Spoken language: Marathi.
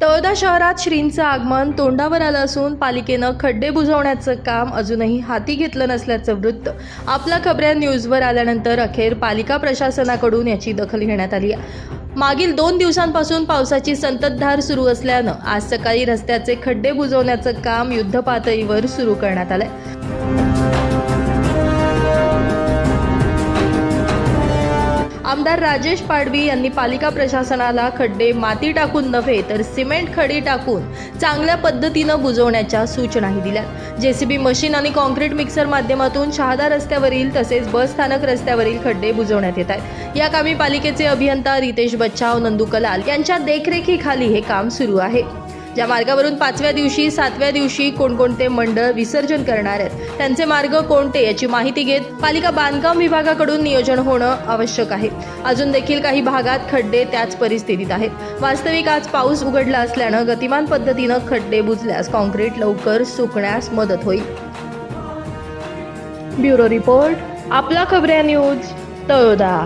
तळोदा शहरात श्रींचं आगमन तोंडावर आलं असून पालिकेनं खड्डे बुजवण्याचं काम अजूनही हाती घेतलं नसल्याचं वृत्त आपला खबऱ्या न्यूजवर आल्यानंतर अखेर पालिका प्रशासनाकडून याची दखल घेण्यात आली. आहे मागील दोन दिवसांपासून पावसाची संततधार सुरू असल्यानं आज सकाळी रस्त्याचे खड्डे बुजवण्याचं काम युद्धपातळीवर सुरू करण्यात आलं आहे आमदार राजेश पाडवी यांनी पालिका प्रशासनाला खड्डे माती टाकून नव्हे तर सिमेंट खडी टाकून चांगल्या पद्धतीनं बुजवण्याच्या सूचनाही दिल्या जेसीबी मशीन आणि कॉन्क्रीट मिक्सर माध्यमातून शहादा रस्त्यावरील तसेच बस स्थानक रस्त्यावरील खड्डे बुजवण्यात येत आहेत. या कामी पालिकेचे अभियंता रितेश बच्चाव नंदू कलाल यांच्या देखरेखीखाली हे काम सुरू आहे. ज्या मार्गावरून पाचव्या दिवशी सातव्या दिवशी कोणकोणते मंडळ विसर्जन करणार आहेत त्यांचे मार्ग कोणते याची माहिती घेत पालिका बांधकाम विभागाकडून नियोजन होणं आवश्यक आहे. अजून देखील काही भागात खड्डे त्याच परिस्थितीत आहेत. वास्तविक आज पाऊस उघडला असल्यानं गतिमान पद्धतीनं खड्डे बुजल्यास कॉन्क्रीट लवकर सुकण्यास मदत होईल. ब्युरो रिपोर्ट आपला खबऱ्या न्यूज तळोदा.